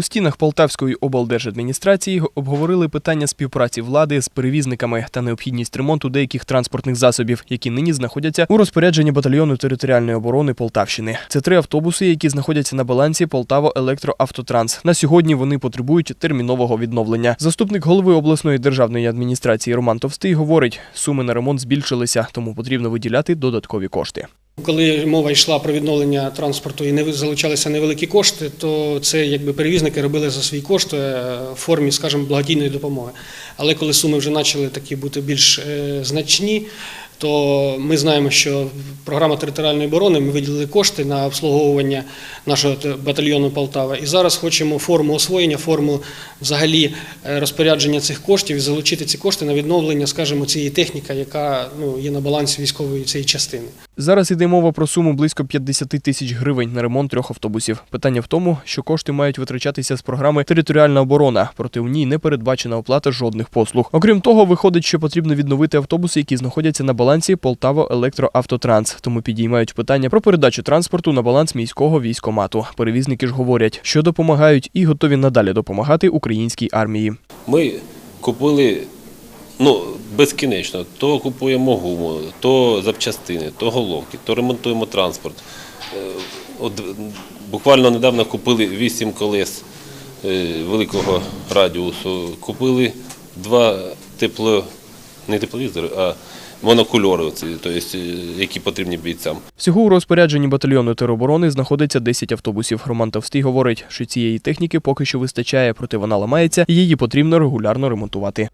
У стінах Полтавської облдержадміністрації обговорили питання співпраці влади з перевізниками та необхідність ремонту деяких транспортних засобів, які нині знаходяться у розпорядженні батальйону територіальної оборони Полтавщини. Це три автобуси, які знаходяться на балансі Полтава Електроавтотранс. На сьогодні вони потребують термінового відновлення. Заступник голови обласної державної адміністрації Роман Товстий говорить, суми на ремонт збільшилися, тому потрібно виділяти додаткові кошти. Коли мова йшла про відновлення транспорту і не залучалися невеликі кошти, то це якби перевізники робили за свій кошт е, в формі, скажімо, благодійної допомоги. Але коли суми вже почали такі бути більш е, значні, то ми знаємо, що програма територіальної оборони ми виділили кошти на обслуговування нашого батальйону Полтава. І зараз хочемо форму освоєння, форму взагалі е, розпорядження цих коштів і залучити ці кошти на відновлення, скажімо, цієї техніки, яка ну, є на балансі військової цієї частини. Зараз йде мова про суму близько 50 тисяч гривень на ремонт трьох автобусів. Питання в тому, що кошти мають витрачатися з програми Територіальна оборона, проте у ній не передбачена оплата жодних послуг. Окрім того, виходить, що потрібно відновити автобуси, які знаходяться на балансі Полтава Електроавтотранс. Тому підіймають питання про передачу транспорту на баланс міського військомату. Перевізники ж говорять, що допомагають і готові надалі допомагати українській армії. Ми купили ну, безкінечно. То купуємо гуму, то запчастини, то головки, то ремонтуємо транспорт. Е, От буквально недавно купили 8 колес е, великого радіусу. Купили два тепло, не тепловізори, а монокульори, тобто, е, які потрібні бійцям. Всього у розпорядженні батальйону тероборони знаходиться 10 автобусів. Роман Товстий говорить, що цієї техніки поки що вистачає, проте вона ламається, її потрібно регулярно ремонтувати.